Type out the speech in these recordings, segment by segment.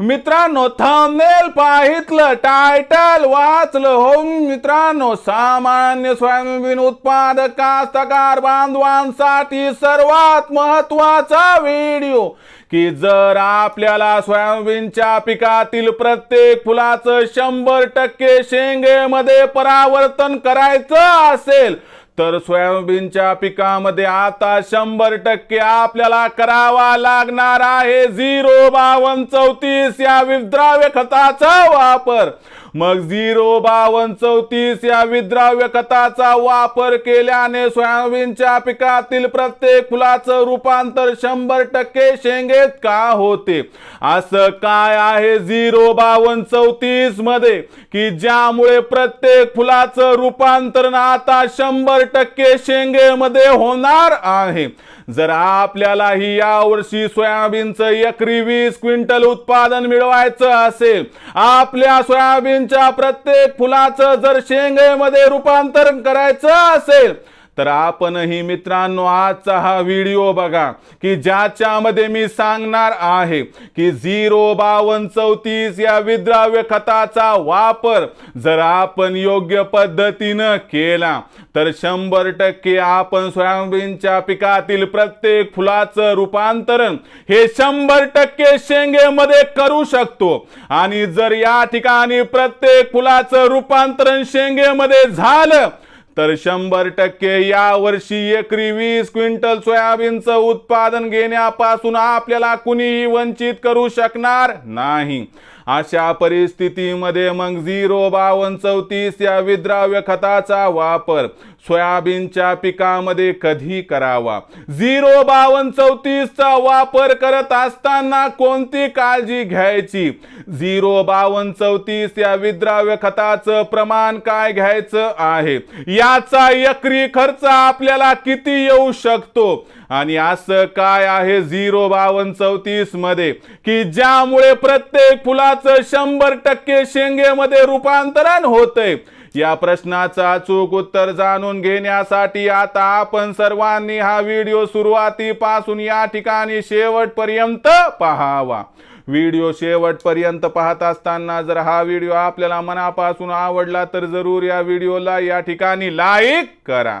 मित्रांनो thumbnail पाहितलं title वाचलं हो मित्रांनो सामान्य स्वयंबीन उत्पादक कास्तकार बांधवांसाठी सर्वात महत्त्वाचा व्हिडिओ की जर आपल्याला सोयाबीनच्या पिकातील प्रत्येक फुलाचं शंभर टक्के शेंगेमध्ये परावर्तन करायचं असेल तर सोयाबीनच्या पिकामध्ये आता शंभर टक्के आपल्याला करावा लागणार आहे. झिरो बावन चौतीस या विद्राव्य खताचा वापर. मग झिरो बावन्न चौतीस या विद्राव्य खताचा वापर केल्याने सोयाबीनच्या पिकातील प्रत्येक फुलाचं रूपांतर शंभर टक्के शेंगेत का होते? असं काय आहे झिरो बावन्न चौतीसमध्ये? की ज्यामुळे प्रत्येक फुलाचं रूपांतरण आता शंभर टक्के शेंगेमध्ये होणार आहे. जर आपल्यालाही यावर्षी सोयाबीनचं एकरी वीस क्विंटल उत्पादन मिळवायचं असेल आपल्या सोयाबीनच्या प्रत्येक फुलाचं जर शेंगेमध्ये रूपांतरण करायचं असेल तर आपणही मित्रांनो आजचा हा व्हिडिओ बघा की ज्याच्यामध्ये मी सांगणार आहे की झिरो बावन्न चौतीस या विद्राव्य खताचा वापर जर आपण योग्य पद्धतीनं केला तर शंभर टक्के आपण सोयाबीनच्या पिकातील प्रत्येक फुलाचं रूपांतरण हे शंभर टक्के शेंगेमध्ये करू शकतो. आणि जर या ठिकाणी प्रत्येक फुलाचं रूपांतरण शेंगेमध्ये झालं तर शंभर टक्के या वर्षी एकरी वीस क्विंटल सोयाबीनचं उत्पादन घेण्यापासून आपल्याला कुणीही वंचित करू शकणार नाही. अशा परिस्थितीमध्ये मग झिरो बावन्न चौतीस या विद्राव्य खताचा वापर सोयाबीनच्या पिकामध्ये कधी करावा? झिरो बावन्न चौतीसचा वापर करत असताना कोणती काळजी घ्यायची? झिरो बावन्न चौतीस या विद्राव्य खताचं प्रमाण काय घ्यायचं आहे? याचा एकरी खर्च आपल्याला किती येऊ शकतो? आणि असं काय आहे झिरो बावन्न चौतीसमध्ये? की ज्यामुळे प्रत्येक फुलाचं शंभर टक्के शेंगेमध्ये रूपांतरण होतंय? या प्रश्नाचा अचूक उत्तर जाणून घेण्यासाठी आता आपण सर्वांनी हा व्हिडिओ सुरुवातीपासून या ठिकाणी शेवटपर्यंत पहावा. व्हिडिओ शेवटपर्यंत पाहत असताना जर हा व्हिडिओ आपल्याला मनापासून आवडला तर जरूर या व्हिडिओला या ठिकाणी लाईक करा.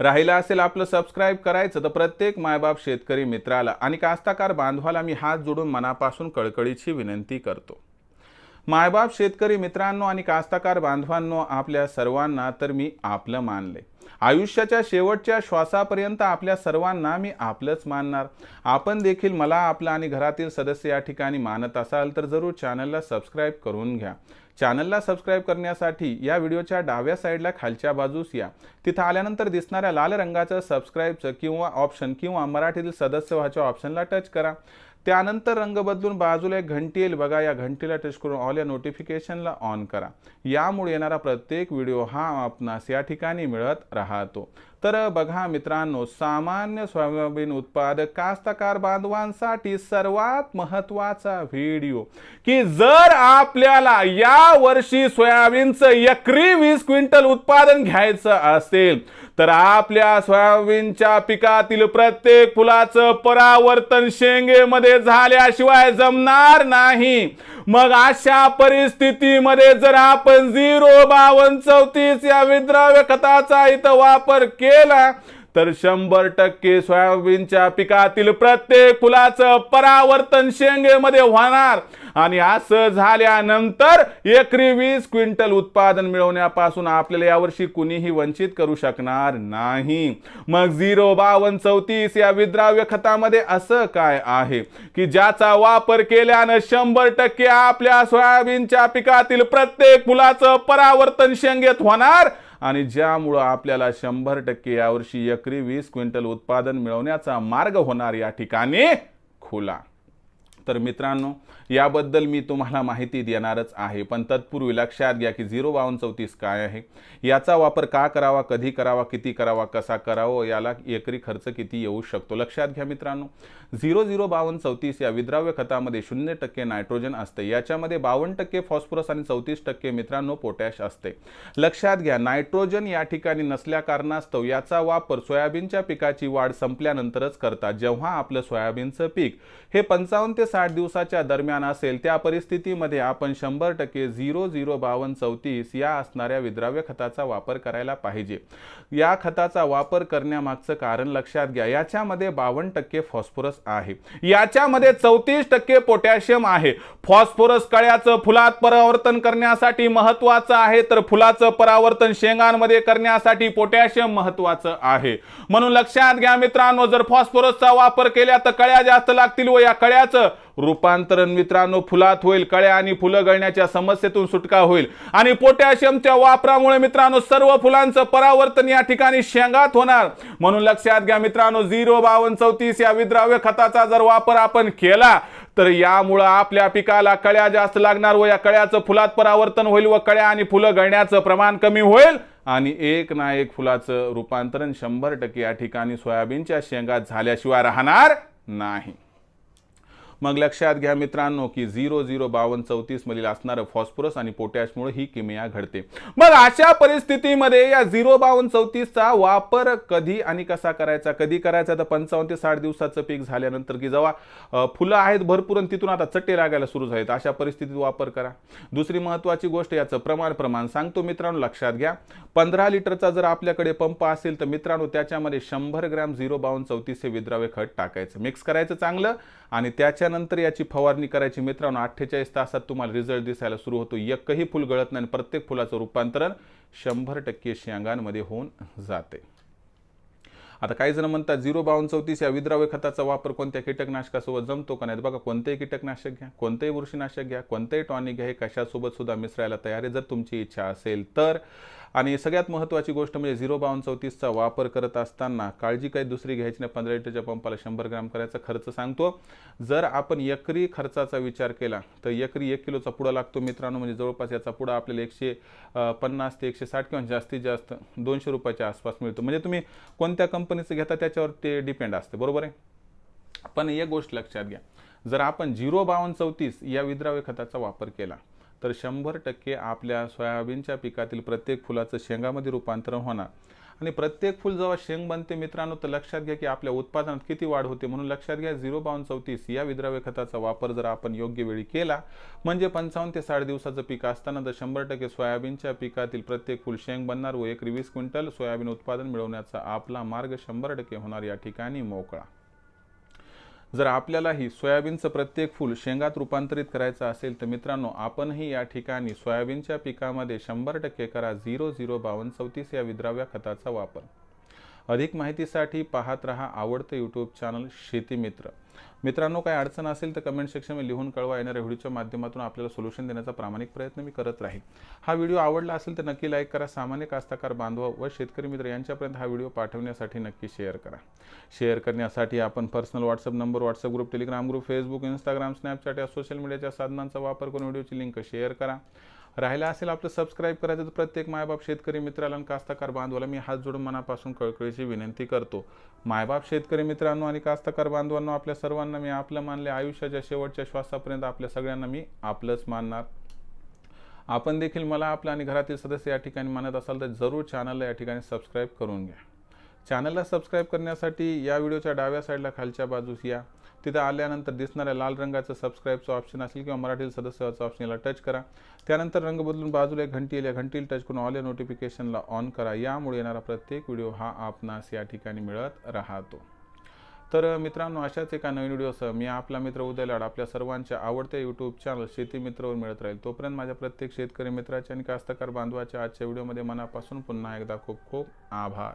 राहिलं असेल आपलं सबस्क्राईब करायचं तर प्रत्येक मायबाप शेतकरी मित्राला आणि कास्ताकार बांधवाला मी हात जोडून मनापासून कळकळीची विनंती करतो. मायबाप शेतकरी मित्रांनो आणि कास्ताकार बांधवांनो आपल्या सर्वांना तर मी आपलं मानले. आयुष्याच्या शेवटच्या श्वासापर्यंत आपल्या सर्वांना मी आपलंच मानणार. आपण देखील मला आपलं आणि घरातील सदस्य या ठिकाणी मानत असाल तर जरूर चॅनलला सबस्क्राईब करून घ्या. चॅनलला सबस्क्राईब करण्यासाठी या व्हिडिओच्या डाव्या साईडला खालच्या बाजूस या. तिथं आल्यानंतर दिसणाऱ्या लाल रंगाचं सबस्क्राईबचं किंवा ऑप्शन किंवा मराठीतील सदस्य व्हायच्या ऑप्शनला टच करा. त्यानंतर रंग बदलून बाजूला एक घंटी येईल. बघा या घंटीला टच करून ऑल या नोटिफिकेशनला ऑन करा. यामुळे येणारा प्रत्येक व्हिडिओ हा आपणास या ठिकाणी मिळत राहतो. तर बघा मित्रांनो सामान्य सोयाबीन उत्पादक कास्तकार बांधवांसाठी सर्वात महत्त्वाचा व्हिडिओ की जर आपल्याला या वर्षी सोयाबीनचं एकरी वीस क्विंटल उत्पादन घ्यायचं असेल तर आपल्या सोयाबीनच्या पिकातील प्रत्येक फुलाचं परावर्तन शेंगेमध्ये झाल्याशिवाय जमणार नाही. मग अशा परिस्थितीमध्ये जर आपण झिरो बावन्न चौतीस या विद्राव्य खताचा इथं वापर केला तर शंभर टक्के सोयाबीनच्या पिकातील प्रत्येक फुलाचं परावर्तन शेंगेमध्ये होणार. आणि असं झाल्यानंतर एकरी वीस क्विंटल उत्पादन मिळवण्यापासून आपल्याला यावर्षी कुणीही वंचित करू शकणार नाही. मग झिरो बावन चौतीस या विद्राव्य खतामध्ये असं काय आहे? की ज्याचा वापर केल्यानं शंभर टक्के आपल्या सोयाबीनच्या पिकातील प्रत्येक फुलाचं परावर्तन शेंगेत होणार आणि ज्यामुळं आपल्याला शंभर टक्के यावर्षी एकरी वीस क्विंटल उत्पादन मिळवण्याचा मार्ग होणार या ठिकाणी खुला. तर मित्रांनो याबद्दल मी तुम्हाला माहिती देणारच आहे. पण तत्पूर्वी लक्षात घ्या की झिरो बावन्न चौतीस काय आहे? याचा वापर का करावा कधी करावा किती करावा कसा करावा याला एकरी खर्च किती येऊ शकतो? लक्षात घ्या मित्रांनो. झिरो झिरो बावन्न चौतीस या विद्राव्य खतामध्ये शून्य टक्के नायट्रोजन असते. याच्यामध्ये बावन्न टक्के फॉस्फरस आणि चौतीस टक्के मित्रांनो पोटॅश असते. लक्षात घ्या नायट्रोजन या ठिकाणी नसल्या कारणास्तव याचा वापर सोयाबीनच्या पिकाची वाढ संपल्यानंतरच करतात. जेव्हा आपलं सोयाबीनचं पीक हे पंचावन्न ते साठ दिवसाच्या दरम्यान असेल त्या परिस्थितीमध्ये आपण शंभर टक्के झिरो झिरो बावन्न चौतीस या असणाऱ्या विद्राव्य खताचा वापर करायला पाहिजे. या खताचा वापर करण्यामागचं कारण लक्षात घ्या. याच्यामध्ये बावन्न टक्के फॉस्फरस आहे. याच्यामध्ये चौतीस टक्के पोटॅशियम आहे. फॉस्फरस कळ्याचं फुलात परावर्तन करण्यासाठी महत्वाचं आहे तर फुलाचं परावर्तन शेंगांमध्ये करण्यासाठी पोटॅशियम महत्वाचं आहे. म्हणून लक्षात घ्या मित्रांनो जर फॉस्फरसचा वापर केला तर कळ्या जास्त लागतील व या कळ्याचं रूपांतरण मित्रांनो फुलात होईल कळ्या आणि फुलं गळण्याच्या समस्येतून सुटका होईल. आणि पोटॅशियमच्या वापरामुळे मित्रांनो सर्व फुलांचं परावर्तन या ठिकाणी शेंगात होणार. म्हणून लक्षात घ्या मित्रांनो झिरो बावन्न चौतीस या विद्राव्य खताचा जर वापर आपण केला तर यामुळं आपल्या पिकाला कळ्या जास्त लागणार व या कळ्याचं फुलात परावर्तन होईल व कळ्या आणि फुलं गळण्याचं प्रमाण कमी होईल. आणि एक ना एक फुलाचं रूपांतरण शंभर टक्के या ठिकाणी सोयाबीनच्या शेंगात झाल्याशिवाय राहणार नाही. मग लक्षात घ्या मित्रांनो की झिरो झिरो बावन्न चौतीस मधील असणारं फॉस्फरस आणि पोटॅशमुळे ही किमिया घडते. मग अशा परिस्थितीमध्ये या झिरो बावन्न चौतीसचा वापर कधी आणि कसा करायचा? कधी करायचा? तर पंचावन्न ते साठ दिवसाचं पीक झाल्यानंतर की जेव्हा फुलं आहेत भरपूर आणि तिथून आता चट्टे लागायला सुरू झालेत अशा परिस्थितीत वापर करा. दुसरी महत्वाची गोष्ट याचं प्रमाण प्रमाण सांगतो मित्रांनो लक्षात घ्या. पंधरा लिटरचा जर आपल्याकडे पंप असेल तर मित्रांनो त्याच्यामध्ये शंभर ग्रॅम झिरो बावन्न चौतीस हे विद्राव्य खत टाकायचं. मिक्स करायचं चांगलं आणि त्याच्या त्याच्यानंतर याची फवारणी करायची. मित्रांनो अठ्ठेचाळीस तासात तुम्हाला रिझल्ट दिसायला सुरू होतो. एकही फुल गळत नाही आणि प्रत्येक फुलाचं रूपांतरण शंभर टक्के शेंगांमध्ये होऊन जाते. आता काही जण म्हणतात झिरो बावन्न चौतीस या विद्राव्य खताचा वापर कोणत्या कीटकनाशकासोबत जमतो का नाही? बघा कोणतेही कीटकनाशक घ्या कोणतेही बुरशीनाशक घ्या कोणतेही टॉनिक घ्या हे कशासोबत सुद्धा मिसळायला तयार आहे जर तुमची इच्छा असेल तर आणि सगळ्यात महत्त्वाची गोष्ट म्हणजे झिरो बावन्न चौतीसचा वापर करत असताना काळजी काही दुसरी घ्यायची नाही. पंधरा लिटरच्या पंपाला शंभर ग्राम करायचा खर्च सांगतो. जर आपण एकरी खर्चाचा विचार केला तर एकरी एक किलोचा पुडा लागतो मित्रांनो. म्हणजे जवळपास याचा पुडा आपल्याला एकशे पन्नास ते एकशे साठ किंवा जास्तीत जास्त दोनशे रुपयाच्या आसपास मिळतो. म्हणजे तुम्ही कोणत्या कंपनीचं घेता त्याच्यावर ते डिपेंड असते. बरोबर आहे? पण एक गोष्ट लक्षात घ्या. जर आपण झिरो बावन्न चौतीस या विद्राव्य खताचा वापर केला तर शंभर टक्के आपल्या सोयाबीनच्या पिकातील प्रत्येक फुलाचं शेंगामध्ये रूपांतरण होणार. आणि प्रत्येक फुल जेव्हा शेंग बनते मित्रांनो तर लक्षात घ्या की आपल्या उत्पादनात किती वाढ होते. म्हणून लक्षात घ्या झिरो बावन्न चौतीस या विद्राव्य खताचा वापर जर आपण योग्य वेळी केला म्हणजे पंचावन्न ते साठ दिवसाचं पीक असताना तर शंभर टक्के सोयाबीनच्या पिकातील प्रत्येक फुल शेंग बनणार व एक वीस क्विंटल सोयाबीन उत्पादन मिळवण्याचा आपला मार्ग शंभर टक्के होणार या ठिकाणी मोकळा. जर आपल्यालाही सोयाबीनचं प्रत्येक फूल शेंगात रूपांतरित करायचं असेल तर मित्रांनो आपणही या ठिकाणी सोयाबीनच्या पिकामध्ये शंभर टक्के करा झिरो झिरो बावन्न चौतीस या विद्राव्या खताचा वापर. अधिक माहितीसाठी पाहत रहा आवडतं यूट्यूब चॅनल शेती मित्र. मित्रांनो काही अडचण असेल तर कमेंट सेक्शनमध्ये लिहून कळवा. येणाऱ्या व्हिडिओच्या माध्यमातून आपल्याला सोल्युशन देण्याचा प्रामाणिक प्रयत्न मी करत राहील हा व्हिडिओ आवडला असेल तर नक्की लाईक करा. सामान्य कास्तकार बांधव व शेतकरी मित्र यांच्यापर्यंत हा व्हिडिओ पाठवण्यासाठी नक्की शेअर करा. शेअर करण्यासाठी आपण personal WhatsApp number WhatsApp group Telegram group Facebook Instagram Snapchat या सोशल मीडियाच्या साधनांचा वापर करून व्हिडिओची लिंक शेअर करा. राहिला असेल आपलं सबस्क्राईब करायचं तर प्रत्येक मायबाप शेतकरी मित्राला आणि कास्तकार बांधवाला मी हात जोडून मनापासून कळकळीची विनंती करतो. मायबाप शेतकरी मित्रांनो आणि कास्तकार बांधवांनो आपल्या सर्वांना मी आपलं मानले आयुष्याच्या शेवटच्या श्वासापर्यंत आपल्या सगळ्यांना मी आपलंच मानणार. आपण देखील मला आपलं आणि घरातील सदस्य या ठिकाणी मानत असाल तर जरूर चॅनलला या ठिकाणी सबस्क्राईब करून घ्या. चॅनलला सबस्क्राईब करण्यासाठी या व्हिडिओच्या डाव्या साईडला खालच्या बाजूस या. तिथं आल्यानंतर दिसणाऱ्या लाल रंगाचं सबस्क्राईबचं ऑप्शन असेल किंवा मराठी सदस्याचं ऑप्शन याला टच करा. त्यानंतर रंग बदलून बाजूला एक घंटी येईल या घंटीला टच करून ऑल या नोटिफिकेशनला ऑन करा. यामुळे येणारा प्रत्येक व्हिडिओ हा आपणास या ठिकाणी मिळत राहतो. तर मित्रांनो अशाच एका नवीन व्हिडिओसह मी आपला मित्र उदय लाड आपल्या सर्वांच्या आवडत्या यूट्यूब चॅनल शेती मित्रवर मिळत राहील. तोपर्यंत माझ्या प्रत्येक शेतकरी मित्राच्या आणि कास्तकार बांधवाच्या आजच्या व्हिडिओमध्ये मनापासून पुन्हा एकदा खूप खूप आभार.